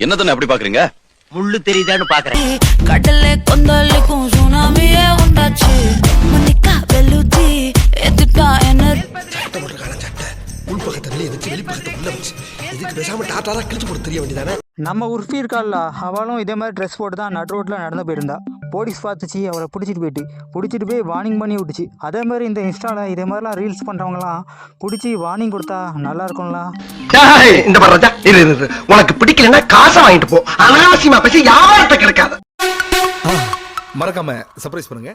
என்னதுன்னு அப்படி பாக்குறீங்க? முள்ளு தெரியுதான்னு பாக்குறேன். கடலை கொந்தளிக்கும் சுனாமியே உண்டாச்சு. மன்னிக்கா வெல்லுச்சி எதிர்த்தா என்ன? சட்டை போட்டுருக்கான சட்டை உள்பக்கத்தை வெளியே வச்சு வெளிப்பக்கத்தை உள்ள வச்சு இதுக்கு பேசாம டாட்டாரா கிழிச்சு போட்டு தெரிய வேண்டியதானே நம்ம உர்ஃபி இருக்காள்ல அவளும் இதே மாதிரி ட்ரெஸ் போட்டு தான் நடு ரோட்டில் நடந்து போயிருந்தா. போலீஸ் பார்த்துச்சு அவளை பிடிச்சிட்டு போயிட்டு. பிடிச்சிட்டு போய் வார்னிங் பண்ணி விட்டுச்சு. அதே மாதிரி இந்த இன்ஸ்டாவில் இதே மாதிரிலாம் ரீல்ஸ் பண்ணுறவங்களாம் பிடிச்சி வார்னிங் கொடுத்தா நல்லா இருக்கும்ல. இந்த மாதிரி ராஜா இரு இரு, இரு. உனக்கு பிடிக்கலன்னா காசை வாங்கிட்டு போ. அனாவசியமா பேசி யாவாரத்தை கிடைக்காது? மறக்காம சர்ப்ரைஸ் பண்ணுங்க.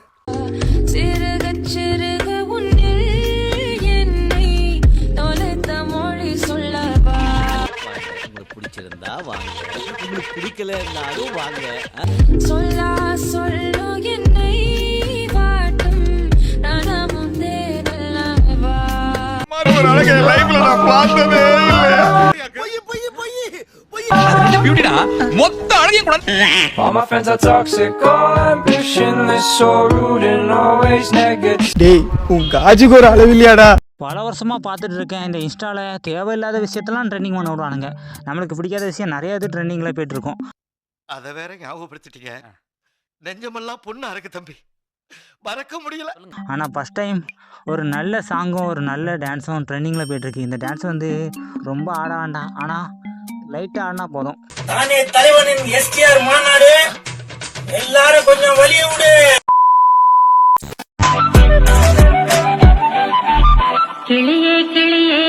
பிடிச்சிருந்தா வாங்க. உங்களுக்கு பிடிக்கலன்னாலும் வாங்க. சொல்லா சொல்லு என்னை வாட்டும். நனமும் தேனல்லவா All my friends are toxic, all ambitionless, so rude and always negative. டேய் உன் காஜுக்கு ஒரு அளவு இல்லையாடா? பல வருஷமாக பார்த்துட்டு இருக்கேன் இந்த இன்ஸ்டாவில் தேவையில்லாத விஷயத்தெல்லாம் ட்ரெண்டிங் பண்ண விடுவானுங்க. நம்மளுக்கு பிடிக்காத விஷயம் நிறைய இது ட்ரெண்டிங்கில் போயிட்டு இருக்கும் அத வேற ஞாபகப்படுத்திட்டீங்க. நெஞ்சமெல்லாம் பொண்ணா இருக்கு தம்பி. மறக்க முடியல. ஆனால் ஃபஸ்ட் டைம் ஒரு நல்ல சாங்கும் ஒரு நல்ல டான்ஸும் ட்ரெண்டிங்கில் போயிட்டுருக்கு இந்த டான்ஸ் வந்து ரொம்ப ஆட வேண்டாம். ஆனால் லைட்டாக ஆடினா போதும். தானே தலைவனின் எஸ்டிஆர் மாநாடு? எல்லாரும் கொஞ்சம் வழிய விடு. கிளியே கிளியே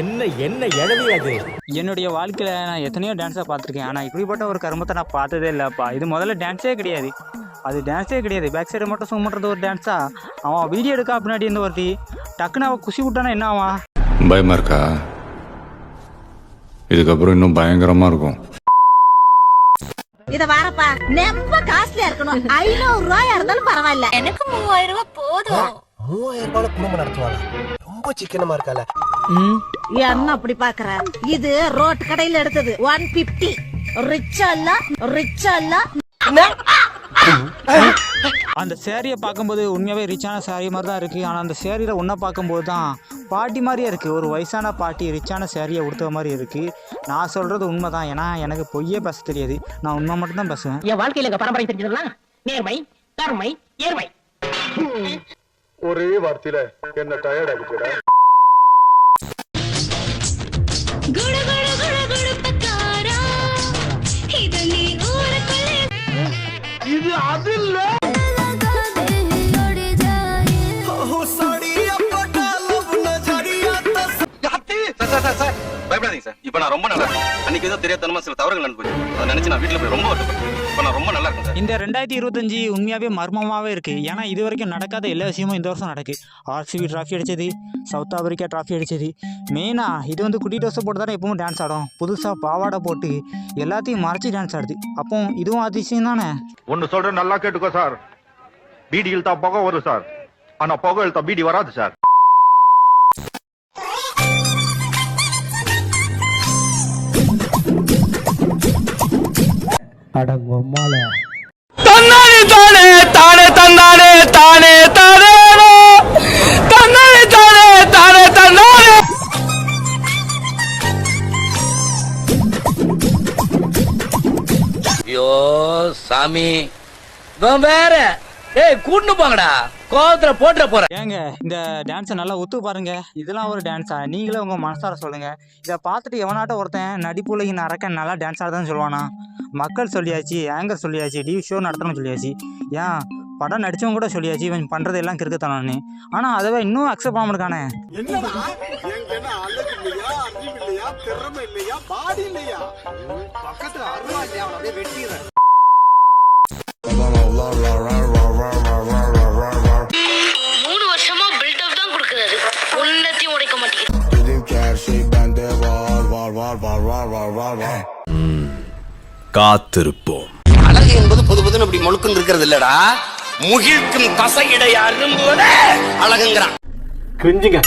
என்ன என்ன இழவி அது? என்னுடைய வாழ்க்கையில் நான் எத்தனையோ டான்ஸை பார்த்துருக்கேன். ஆனால் இப்படிப்பட்ட ஒரு கருமத்தை நான் பார்த்ததே இல்லைப்பா. இது முதல்ல டான்ஸே கிடையாது. அது டான்ஸே கிடையாது. பேக் சைடு மட்டும் சும்மா பண்ணுறது ஒரு டான்ஸா அவன் வீடியோ எடுக்கா பின்னாடி இருந்து ஒருத்தி. டக்குன்னு அவன் குஷி விட்டானா என்ன ஆவான்? பயமா இருக்கா? இதுக்கப்புறம் இன்னும் பயங்கரமா இருக்கும். இத வரப்பா. ரொம்ப காஸ்ட்லியா இருக்கணும். ஐநூறு ரூபாயா இருந்தாலும் பரவாயில்ல. எனக்கு மூவாயிரம் ரூபாய் போதும். மூவாயிரம் ரூபாய் குடும்பம் நடத்துவாங்க ரொம்ப சிக்கனமா இருக்கால என்ன அப்படி பாக்குற. இது ரோட் கடையில எடுத்தது. ஒன் பிப்டி ரிச்சா இல்ல? ரிச்சா இல்ல? அந்த சேரீயை பார்க்கும்போது உண்மையாகவே ரிச்சான சாரி மாதிரி தான் இருக்குது ஆனால் அந்த சேரீயில் ஒன்றை பார்க்கும்போது தான் பாட்டி மாதிரியே இருக்குது ஒரு வயசான பாட்டி ரிச்சான சேரீயை உடுத்த மாதிரி இருக்குது நான் சொல்கிறது உண்மை தான் ஏன்னா எனக்கு பொய்யே பேச தெரியாது. நான் உண்மை மட்டும் தான் பேசுவேன். என் வாழ்க்கையில பரம்பரை தெரிஞ்சதெல்லாம் நேர்மை கருமை ஏர்மை ஒரே வார்த்தையில என்ன டயர்ட் ஆகிட்டு அன்னைக்கு ஏதோ தெரியாதனமா சில தவறுகள் நடந்து அதை நினைச்சு நான் வீட்டில் போய் ரொம்ப வருத்தப்பட்டேன். இப்போ நான் ரொம்ப நல்லா இருக்கேன் சார். இந்த ரெண்டாயிரத்தி இருபத்தஞ்சி உண்மையாகவே மர்மமாகவே இருக்குது ஏன்னா இது வரைக்கும் நடக்காத எல்லா விஷயமும் இந்த வருஷம் நடக்கு. ஆர்சிபி ட்ராஃபி அடிச்சது சவுத் ஆப்பிரிக்கா ட்ராஃபி அடிச்சது. மெயினாக இது வந்து குட்டி ட்ரெஸ்ஸை போட்டு தானே எப்பவும் டான்ஸ் ஆடும். புதுசாக பாவாடை போட்டு எல்லாத்தையும் மறைச்சி டான்ஸ் ஆடுது. அப்போ இதுவும் அதிசயம் தானே? ஒன்னு சொல்றேன் நல்லா கேட்டுக்கோ சார். பீடி இழுத்தா புகை வரும் சார். ஆனா புகை இழுத்தா பீடி வராது சார். தன்னானே தானே தானே தன்னானே தானே தானே தன்னானே தானே தானே தன்னானே ஐயோ சாமி. வேற. ஏய் கூட்டு போங்கடா. கோவத்துல போட்டுற போறேன் ஏங்க இந்த டான்ஸை நல்லா ஒத்து பாருங்க. இதெல்லாம் ஒரு டான்ஸா நீங்களே உங்கள் மனசார சொல்லுங்க. இதை பார்த்துட்டு எவனாட்ட ஒருத்தன் நடிப்புலகின் அரக்கன் நல்லா டான்ஸ் ஆடுதான்னு சொல்லுவானா? மக்கள் சொல்லியாச்சு ஆங்கர் சொல்லியாச்சு டிவி ஷோ நடத்தணும் சொல்லியாச்சு. ஏன்? படம் நடிச்சவங்க கூட சொல்லியாச்சு இவன் பண்ணுறது எல்லாம் கிறுக்கத்தனம்னு ஆனால் அதவே இன்னும் அக்செப்ட் பண்ணாம இருக்கானே. மூணு காத்திருப்போம். அழகு என்பது பொது பொதுன்னு இப்படி முழுக்குன்னு இருக்கிறது இல்லடா. முகிழ்க்கும் தசையிடைய அரும்புவத அழகுங்கிறான் கிரிஞ்சுங்க.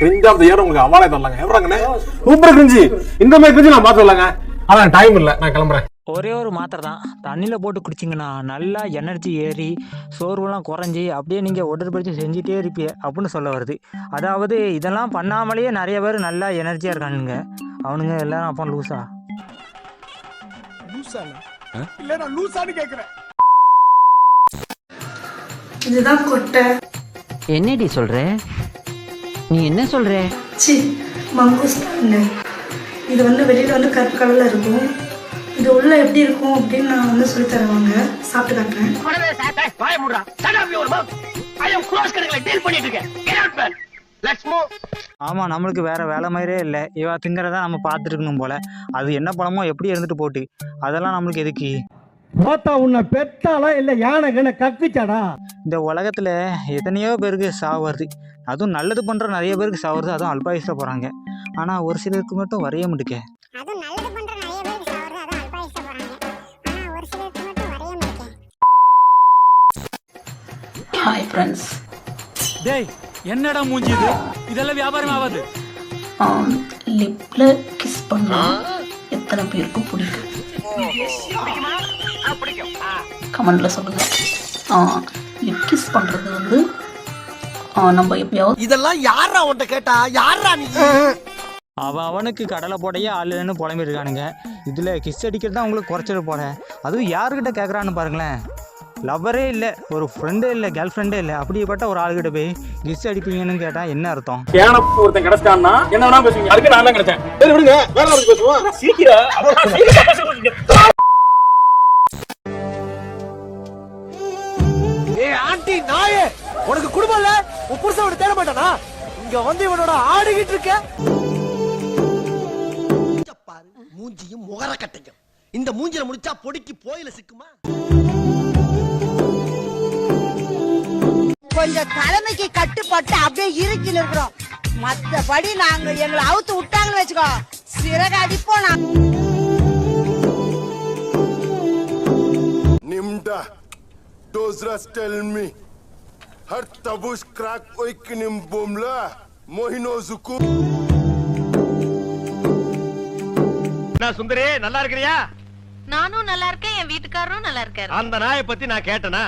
கிரிஞ்ச் ஆஃப் த இயர் உங்களுக்கு அவார்டே தரலாங்க. எவ்வளோங்கண்ணே சூப்பர் கிரிஞ்சி. இந்த மாதிரி கிரிஞ்சி நான் பார்த்து வரலாங்க. அதான் டைம் இல்லை. நான் கிளம்புறேன். ஒரே ஒரு மாத்திரை தான். தண்ணியில் போட்டு குடிச்சிங்கன்னா நல்லா எனர்ஜி ஏறி சோர்வெல்லாம் குறைஞ்சி அப்படியே நீங்கள் உடற்பயிற்சி செஞ்சுட்டே இருப்பீங்க அப்படின்னு சொல்ல வருது. அதாவது இதெல்லாம் பண்ணாமலேயே நிறைய பேர் நல்லா எனர்ஜியாக இருக்கானுங்க. அவனுங்க எல்லாரும் அப்போ லூஸா இதுதான் கொட்டை. என்னடி சொல்ற? நீ என்ன சொல்ற? சி மங்குஸ்தான் இது வந்து வெளியில வந்து கருப்பு கலர்ல இருக்கும். இது உள்ள எப்படி இருக்கும் அப்படின்னு நான் வந்து சொல்லி தருவாங்க. சாப்பிட்டு காட்டுறேன். ஆமாம் நம்மளுக்கு வேற வேலை மாதிரியே இல்லை. இவ திங்கிறத நம்ம பார்த்துருக்கணும் போல. அது என்ன பழமோ எப்படி இருந்துட்டு போட்டு. அதெல்லாம் நம்மளுக்கு எதுக்கு? பார்த்தா உன்னை பெத்தாளா இல்லை யானை கண்ணை கக்குச்சாடா? இந்த உலகத்தில் எத்தனையோ பேருக்கு சாவு வருது. அதுவும் நல்லது பண்ணுற நிறைய பேருக்கு சாவு வருது. அதுவும் அல்பாயுஸில் போகிறாங்க ஆனால் ஒரு சிலருக்கு மட்டும் வரைய முடிக்க ஹாய் ஃப்ரெண்ட்ஸ் டேய் என்னடா மூஞ்சி இது இதெல்லாம் வியாபாரம் ஆகாது. லிப்ல கிஸ் பண்ணா எத்தனை பேருக்கு பிடிக்கும்? கமெண்ட்ல சொல்லுங்க. லிப் கிஸ் பண்றது வந்து ஆ, நம்ம எப்பயாவது இதெல்லாம் யாரா உன்ட்ட கேட்டா? யாரா நீ? அவன் அவனுக்கு கடலை போடையே ஆள் இல்லைன்னு புலம்பி இருக்கானுங்க இதில் கிஸ் அடிக்கிறது தான் உங்களுக்கு குறைச்சல் போல அதுவும் யாருக்கிட்ட கேட்குறான்னு பாருங்களேன். லவ்வரே இல்லை ஒரு ஃப்ரெண்டே இல்லை கேர்ள் ஃப்ரெண்டே இல்லை அப்படிப்பட்ட ஒரு ஆளுகிட்ட போய் கிஸ் அடிப்பீங்கன்னு கேட்டால் என்ன அர்த்தம்? ஏன ஒருத்தன் கிடைச்சிட்டான்னா என்ன வேணா பேசுவீங்க. அதுக்கு நான் தான் கிடைச்சேன். சரி விடுங்க. வேற நாளைக்கு பேசுவோம் சீக்கிரம் ஏ ஆண்டி நாயே உனக்கு குடும்பம் இல்ல? உன் புருஷன் தேட மாட்டானா? இங்க வந்து இவனோட ஆடிக்கிட்டு இருக்க. மூஞ்சியும் முகர கட்டையும் இந்த மூஞ்சில முடிச்சா பொடிக்கு போயில சிக்குமா? கொஞ்சம் தலைமைக்கு கட்டுப்பட்டு அப்படியே இறுக்கி நிற்கிறோம் மத்தபடி நாங்க எங்களை அவுத்து விட்டாங்கன்னு வச்சுக்கோ சிறகு அடிப்போம் Nimda. Dozras tell me. Har tabush crack oikinim bomla. Mohino zuku. சுந்தரே நல்லா இருக்கிறியா நானும் நல்லா இருக்கேன் என் வீட்டுக்காரரும் நல்லா இருக்காரு. அந்த நாயை பத்தி நான் கேட்டனா?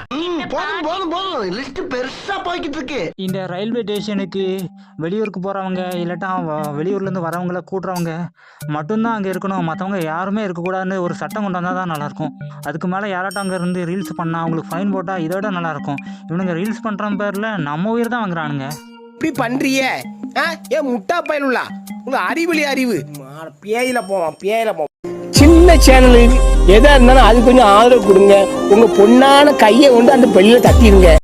போதும் போதும் போதும். லிஸ்ட் பெருசா போய்கிட்டு இருக்கு. இந்த ரயில்வே ஸ்டேஷனுக்கு வெளியூருக்கு போகிறவங்க இல்லாட்டா வ- வெளியூர்லேருந்து வரவங்கள கூட்டுறவங்க மட்டும்தான் அங்கே இருக்கணும். மற்றவங்க யாருமே இருக்கக்கூடாதுன்னு ஒரு சட்டம் கொண்டு வந்தால் தான் நல்லாயிருக்கும். அதுக்கு மேலே யாராட்டும் அங்கே இருந்து ரீல்ஸ் பண்ணால் அவங்களுக்கு ஃபைன் போட்டால் இதை விட நல்லாயிருக்கும். இவனுங்க ரீல்ஸ் பண்ணுற பேரில் நம்ம உயிர் தான் வாங்குறானுங்க. இப்படி பண்றியே? ஏன் முட்டா பயனுள்ளா? உங்க அறிவிலி அறிவு. பேயில போவான் பேயில போவான். சின்ன சேனல் எதா இருந்தாலும் அது கொஞ்சம் ஆதரவு கொடுங்க. உங்க பொண்ணான கையை கொண்டு அந்த பெல்லில தட்டிடுங்க